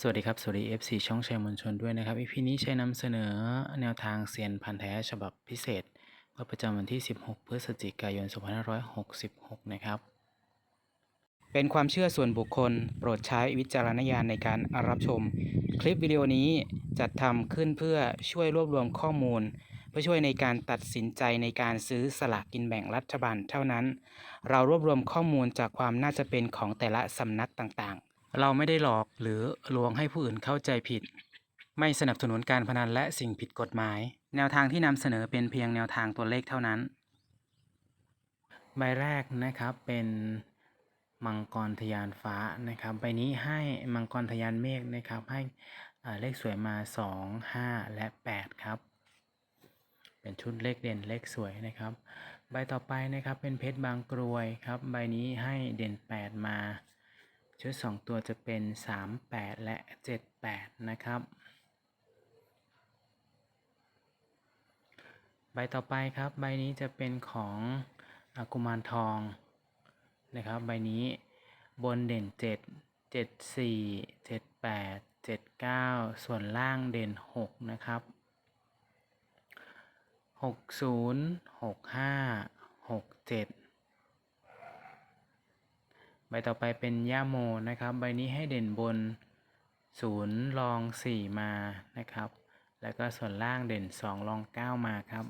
สวัสดีครับ สวัสดี FC ช่องแชร์มวลชนด้วยนะครับ EP นี้ใช้นำเสนอแนวทางเซียนพันธุ์แท้ฉบับพิเศษเมื่อประจำวันที่ 16 พฤศจิกายน 2566 นะครับ เป็นความเชื่อส่วนบุคคล โปรดใช้วิจารณญาณในการรับชม คลิปวิดีโอนี้จัดทำขึ้นเพื่อช่วยรวบรวมข้อมูล เพื่อช่วยในการตัดสินใจในการซื้อสลากกินแบ่งรัฐบาลเท่านั้น เรารวบรวมข้อมูลจากความน่าจะเป็นของแต่ละสำนักต่าง เราไม่ได้หลอกหรือลวงให้ผู้อื่นเข้าใจผิด ไม่สนับสนุนการพนันและสิ่งผิดกฎหมาย แนวทางที่นำเสนอเป็นเพียงแนวทางตัวเลขเท่านั้น ใบแรกนะครับเป็นมังกรทะยานฟ้านะครับใบนี้ให้มังกรทะยานเมฆนะครับให้เลขสวยมา 2 5 และ 8 ครับ เป็นชุดเลขเด่นเลขสวยนะครับ ใบต่อไปนะครับเป็นเพชรบางกรวยครับ ใบนี้ให้เด่น 8 มา ชุด 2 ตัวจะเป็น 3 8 และ 7 8 นะครับ ใบต่อไปครับ ใบนี้จะเป็นของอกุมารทองนะครับ ใบนี้บนเด่น 7 7 4 7 8 7 9 ส่วนล่างเด่น 6 นะครับ 60 65 67 ใบต่อไปเป็นย่าโมนะครับ ใบนี้ให้เด่นบน0รอง4มานะครับ แล้วก็ส่วนล่างเด่น2รอง9มาครับ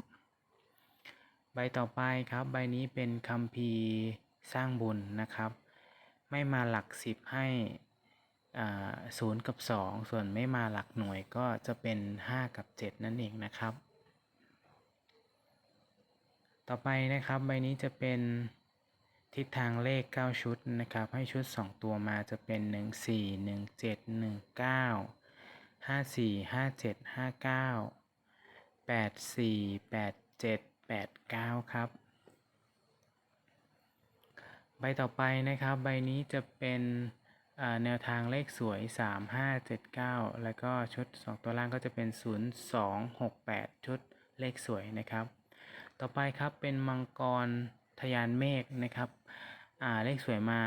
ใบต่อไปครับ ใบนี้เป็นคัมภีร์สร้างบุญนะครับ ไม่มาหลัก10ให้ศูนย์กับ2ส่วนไม่มาหลักหน่วยก็จะเป็น5กับ7นั่นเองนะครับ ต่อไปนะครับ ใบนี้จะเป็น ทิศทางเลข 9 ชุดนะครับ ให้ชุด 2 ตัวมาจะเป็น 1 4 1 7 1 9 5 4 5 7 5 9 8 4 8 7 8 9 ครับ ใบต่อไปนะครับ ใบนี้จะเป็นอ่าแนวทางเลขสวย 3 5 7 9 แล้วก็ชุด 2 ตัวล่างก็จะเป็น 0 2 6 8 ชุดเลขสวยนะครับ ต่อไปครับเป็นมังกร ทยานเมฆนะครับเลขสวยมา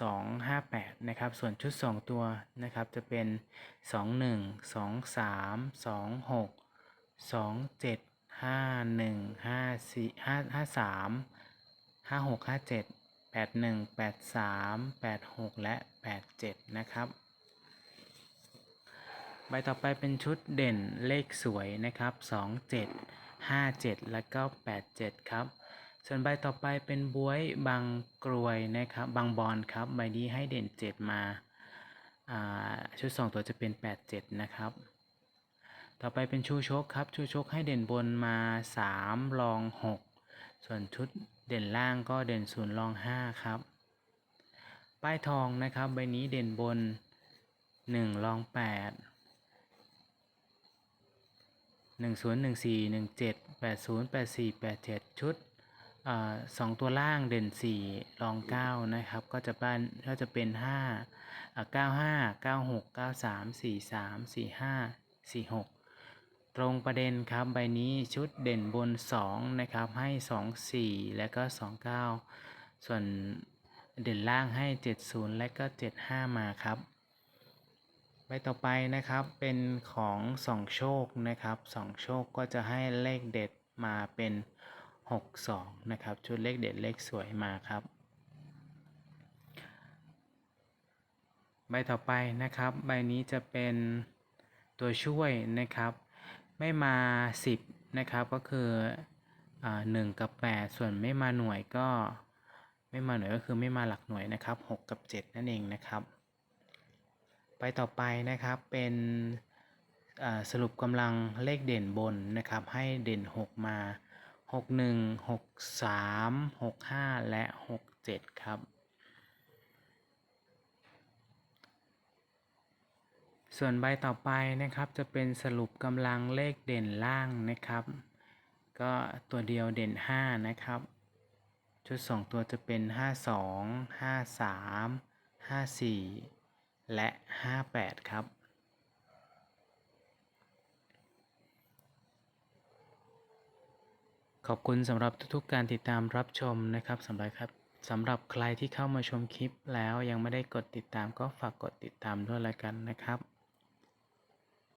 2 5 8 นะครับ ส่วนชุด 2 ตัวนะครับ จะเป็น 2 1 2 3 2 6 2 7 5 1 54 53 5 6 5 7 8 1 8 3 8 6 และ 8 7 นะครับ ใบต่อไปเป็นชุดเด่นเลขสวยนะครับ 2 7 5 7 แล้วก็ 8 7 ครับ ส่วนใบต่อไปเป็นบวยบางกรวยนะครับบางบอลครับใบนี้ให้เด่น 7มาอ่าชุด 2 ตัวจะเป็น 8 7 นะครับ ต่อไปเป็นชูชกครับชูชกให้เด่นบนมา 3 รอง 6 ส่วนชุดเด่นล่างก็เด่นศูนย์รอง 5 ครับ ป้ายทองนะครับใบนี้เด่นบน 1 รอง8หนึ่งศูนย์หนึ่งสี่หนึ่งเจ็ดแปดศูนย์แปดสี่แปดเจ็ดชุด สองตัวล่างเด่นสี่รองเก้านะครับ ก็จะเป็นก็จะเป็นห้าอ่าเก้าห้าเก้าหกเก้าสามสี่สามสี่ห้าสี่หกตรงประเด็นครับใบนี้ชุดเด่นบนสองนะครับ ให้สองสี่แล้วก็สองเก้าส่วนเด่นล่างให้เจ็ดศูนย์และก็เจ็ดห้ามาครับ ใบต่อไปนะครับเป็นของสองโชคนะครับสองโชคก็จะให้เลขเด็ดมาเป็น 6 2 นะครับ ชุดเลขเด็ดเลขสวยมาครับ ใบต่อไปนะครับ ใบนี้จะเป็นตัวช่วยนะครับ ไม่มา 10 นะครับก็คืออ่า1กับ 8 ส่วนไม่มาหน่วยก็ไม่มาหน่วยก็คือไม่มาหลักหน่วยนะครับ 6 กับ 7 นั่นเองนะครับ ไปต่อไปนะครับเป็นสรุปกำลังเลขเด่นบนนะครับ ให้เด่น 6 มา 6 1 6 3 6 5และ6 7ครับ ส่วนใบต่อไปนะครับจะเป็นสรุปกำลังเลขเด่นล่างนะครับ ก็ตัวเดียวเด่น 5 นะครับ ชุด 2 ตัวจะเป็น 5 2 5 3 5 4 และ 58 ครับ ขอบคุณสำหรับทุกๆการติดตามรับชมนะครับสำหรับครับสำหรับใครที่เข้ามาชมคลิปแล้วยังไม่ได้กดติดตามก็ฝากกดติดตามด้วยละกันนะครับ